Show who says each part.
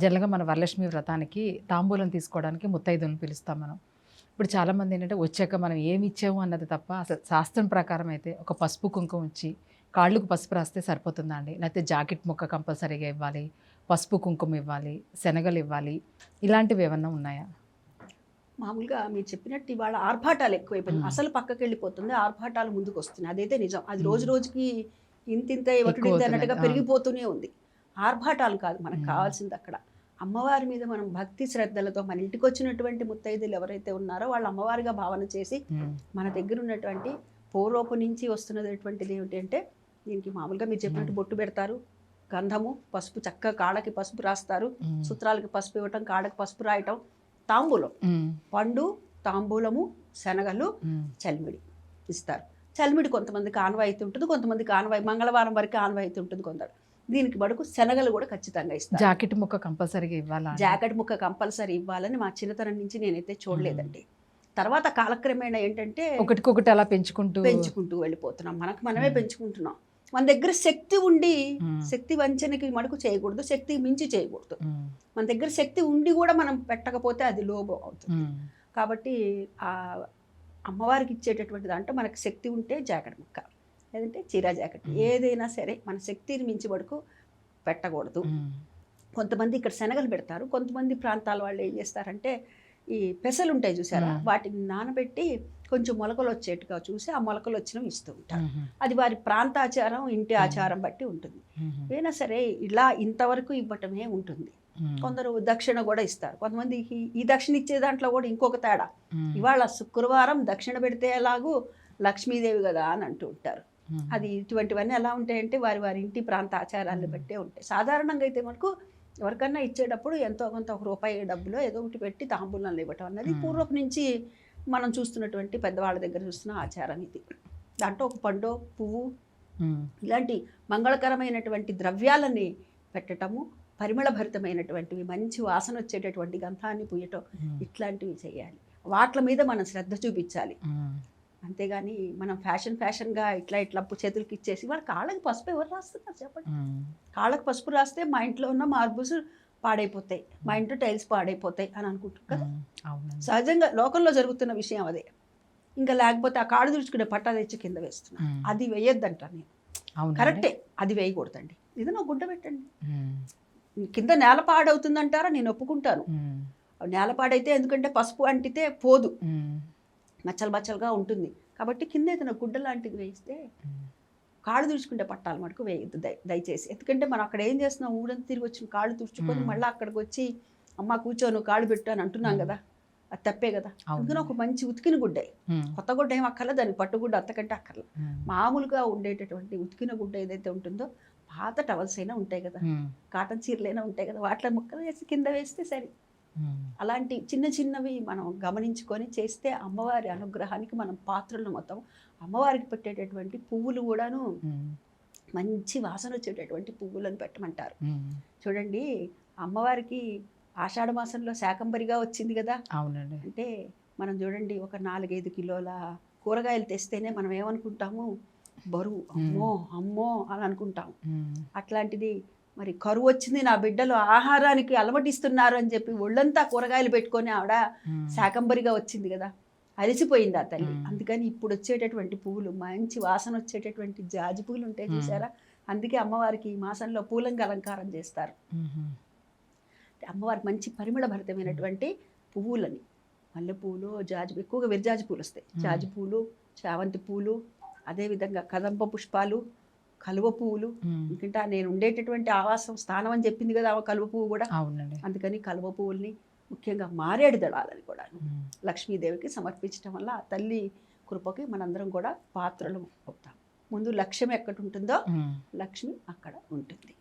Speaker 1: జనరల్గా మన వరలక్ష్మి వ్రతానికి తాంబూలం తీసుకోవడానికి ముత్తైదుని పిలుస్తాం మనం ఇప్పుడు చాలామంది ఏంటంటే వచ్చాక మనం ఏమి ఇచ్చాము అన్నది తప్ప అసలు శాస్త్రం ప్రకారం అయితే ఒక పసుపు కుంకుమ ఇచ్చి కాళ్ళకు పసుపు రాస్తే సరిపోతుందా అండి లేకపోతే జాకెట్ ముక్క కంపల్సరీగా ఇవ్వాలి పసుపు కుంకుమ ఇవ్వాలి శనగలు ఇవ్వాలి ఇలాంటివి ఏమన్నా ఉన్నాయా
Speaker 2: మామూలుగా మీరు చెప్పినట్టు ఇవాళ ఆర్భాటాలు ఎక్కువైపోయింది. అసలు పక్కకి వెళ్ళిపోతుంది ఆర్భాటాలు ముందుకు వస్తున్నాయి అదైతే నిజం అది. రోజు రోజుకి ఇంతింత
Speaker 1: అవుతుంది.
Speaker 2: అన్నట్టుగా. పెరిగిపోతూనే ఉంది ఆర్భాటాలు కాదు మనకు. కావాల్సింది అక్కడ అమ్మవారి మీద మనం భక్తి శ్రద్ధలతో మన ఇంటికి వచ్చినటువంటి ముత్తైదులు ఎవరైతే ఉన్నారో వాళ్ళు అమ్మవారిగా భావన చేసి మన దగ్గర ఉన్నటువంటి పూర్వపు నుంచి వస్తున్నటువంటిది అంటే దీనికి మామూలుగా మీరు చెప్పినట్టు బొట్టు పెడతారు గంధము పసుపు చక్కగా కాళ్ళకి పసుపు రాస్తారు సూత్రాలకి పసుపు ఇవ్వటం కాళ్ళకి పసుపు రాయటం తాంబూలం. పండు తాంబూలము శనగలు చలిమిడి ఇస్తారు. చలిమిడి కొంతమందికి ఆనవాయితీ ఉంటుంది కొంతమందికి ఆనవాయి మంగళవారం వరకు ఆనవాయితీ ఉంటుంది కొందరు. దీనికి మటుకు శనగలు కూడా ఖచ్చితంగా ఇస్తారు
Speaker 1: జాకెట్ ముక్క కంపల్సరీగా ఇవ్వాలా?
Speaker 2: జాకెట్ ముక్క కంపల్సరీ ఇవ్వాలని మా చిన్నతనం నుంచి నేనైతే చూడలేదండి. తర్వాత కాలక్రమేణా ఏంటంటే
Speaker 1: ఒకటికొకటి అలా పెంచుకుంటూ
Speaker 2: పెంచుకుంటూ వెళ్ళిపోతున్నాం. మనకు మనమే. పెంచుకుంటున్నాం. మన దగ్గర శక్తి ఉండి. శక్తి వంచనకి మటుకు చేయకూడదు శక్తి మించి చేయకూడదు. మన దగ్గర శక్తి ఉండి కూడా మనం పెట్టకపోతే అది లోభం అవుతుంది. కాబట్టి ఆ అమ్మవారికి ఇచ్చేటటువంటి దాంట్లో మనకు శక్తి ఉంటే జాకెట్ ముక్క. లేదంటే చీరా జాకెట్. ఏదైనా సరే మన శక్తిని మించి వరకు పెట్టకూడదు. కొంతమంది ఇక్కడ శనగలు పెడతారు. కొంతమంది ప్రాంతాల వాళ్ళు ఏం చేస్తారంటే ఈ పెసలు ఉంటాయి చూసారా. వాటిని నానబెట్టి కొంచెం మొలకలు వచ్చేట్టుగా చూసి ఆ మొలకలు వచ్చినవి ఇస్తూ ఉంటారు. అది వారి ప్రాంతాచారం ఇంటి
Speaker 1: మ్మ్.
Speaker 2: ఆచారం బట్టి ఉంటుంది. ఏదైనా సరే ఇలా ఇంతవరకు ఇవ్వటమే ఉంటుంది. కొందరు దక్షిణ కూడా ఇస్తారు. కొంతమంది ఈ- దక్షిణ ఇచ్చే దాంట్లో కూడా ఇంకొక తేడా. ఇవాళ శుక్రవారం దక్షిణ పెడితే ఎలాగూ లక్ష్మీదేవి కదా అని అంటూ ఉంటారు. అది ఇటువంటివన్నీ ఎలా ఉంటాయంటే వారి వారి ఇంటి ప్రాంత ఆచారాలను. బట్టే ఉంటాయి. సాధారణంగా అయితే మనకు ఎవరికన్నా ఇచ్చేటప్పుడు ఎంతో కొంత ఒక రూపాయి డబ్బులో ఏదో ఒకటి పెట్టి తాంబూలంలో ఇవ్వటం అన్నది. పూర్వపు నుంచి మనం చూస్తున్నటువంటి పెద్దవాళ్ళ దగ్గర చూస్తున్న ఆచారం ఇది. దాంట్లో ఒక పండు పువ్వు ఇలాంటి మంగళకరమైనటువంటి ద్రవ్యాలని పెట్టటము పరిమళభరితమైనటువంటివి మంచి వాసన వచ్చేటటువంటి గంధాన్ని పూయటం ఇట్లాంటివి చేయాలి. వాటి మీద మనం శ్రద్ధ చూపించాలి. అంతేగాని మనం ఫ్యాషన్ ఫ్యాషన్గా ఇట్లా ఇట్లా చేతులకి ఇచ్చేసి వాళ్ళ కాళ్ళకి పసుపు ఎవరు రాస్తున్నారు చెప్పండి. కాళ్ళకి పసుపు రాస్తే మా ఇంట్లో ఉన్న మార్బుల్స్ పాడైపోతాయి మా ఇంట్లో టైల్స్ పాడైపోతాయి అని అనుకుంటారు కదా. సహజంగా లోకంలో జరుగుతున్న విషయం అదే. ఇంకా లేకపోతే ఆ కాడు తుడుచుకునే పట్టా తెచ్చి కింద వేస్తున్నా
Speaker 1: ఉమ్,
Speaker 2: అది వేయొద్దంట నేను? కరెక్టే అది వేయకూడదండి. ఇది నా గుడ్డ పెట్టండి. కింద నేల పాడవుతుందంటారా? నేను ఒప్పుకుంటాను. నేల పాడైతే ఎందుకంటే పసుపు అంటితే పోదు. మచ్చలు మచ్చలుగా ఉంటుంది. కాబట్టి కింద ఏదైనా గుడ్డ లాంటిది వేయిస్తే కాళ్ళు తుడుచుకుంటే పట్టాలు మటుకు వేయద్దు దయ దయచేసి. ఎందుకంటే మనం అక్కడ ఏం చేస్తున్నాం? ఊరంతా తిరిగి వచ్చిన కాళ్ళు తుడుచుకొని. మళ్ళీ అక్కడికి వచ్చి అమ్మ కూర్చోను కాళ్ళు పెట్టు అని అంటున్నాం. కదా. అది తప్పే కదా. అందుకని ఒక మంచి ఉతికిన గుడ్డే. కొత్త గుడ్డ ఏం అక్కర్లేదు దానికి పట్టుగుడ్డ అంతకంటే అక్కర్లేదు.
Speaker 1: ఉమ్,
Speaker 2: మామూలుగా ఉండేటటువంటి ఉతికిన గుడ్డ ఏదైతే ఉంటుందో పాత టవల్స్ అయినా ఉంటాయి కదా. కాటన్ చీరలైనా ఉంటాయి కదా. వాటిలో ముక్కలు వేసి కింద వేస్తే సరే. అలాంటి చిన్న చిన్నవి మనం గమనించుకొని చేస్తే అమ్మవారి అనుగ్రహానికి మనం పాత్రలు మొత్తం అమ్మవారికి పెట్టేటటువంటి పువ్వులు కూడాను
Speaker 1: ఉమ్,
Speaker 2: మంచి వాసన వచ్చేటటువంటి పువ్వులను పెట్టమంటారు.
Speaker 1: ఉమ్,
Speaker 2: చూడండి అమ్మవారికి ఆషాఢ మాసంలో శాకంబరిగా వచ్చింది కదా?
Speaker 1: అవునండి.
Speaker 2: అంటే మనం చూడండి ఒక నాలుగైదు కిలోల కూరగాయలు తెస్తేనే మనం ఏమనుకుంటాము? బరువు. అమ్మో అమ్మో అని అనుకుంటాం. అట్లాంటిది మరి కరువు వచ్చింది నా బిడ్డలు ఆహారానికి అలమటిస్తున్నారు అని చెప్పి ఒళ్ళంతా కూరగాయలు పెట్టుకొని ఆవిడ శాకంబరిగా వచ్చింది కదా. అలసిపోయింది ఆ తల్లి. అందుకని ఇప్పుడు వచ్చేటటువంటి పువ్వులు మంచి వాసన వచ్చేటటువంటి జాజి పువ్వులు ఉంటాయి. చూసారా? అందుకే అమ్మవారికి ఈ మాసంలో పూలంగా అలంకారం చేస్తారు. అమ్మవారికి మంచి పరిమళ భరితమైనటువంటి పువ్వులని. మల్లెపూలు జాజి ఎక్కువగా విరజాజి పూలు వస్తాయి. జాజి పూలు చామంతి పూలు అదేవిధంగా కదంబ పుష్పాలు కలువ పువ్వులు. ఎందుకంటే నేను ఉండేటటువంటి ఆవాసం స్థానం అని చెప్పింది కదా ఆ కలువ పువ్వు కూడా.
Speaker 1: అవునండి.
Speaker 2: అందుకని కలువ పువ్వుల్ని ముఖ్యంగా మారేడు దళాలని కూడా లక్ష్మీదేవికి సమర్పించడం వల్ల ఆ తల్లి కృపకి మనందరం కూడా పాత్రలు అవుతాం ముందు లక్ష్యం ఎక్కడ ఉంటుందో. లక్ష్మి అక్కడ ఉంటుంది.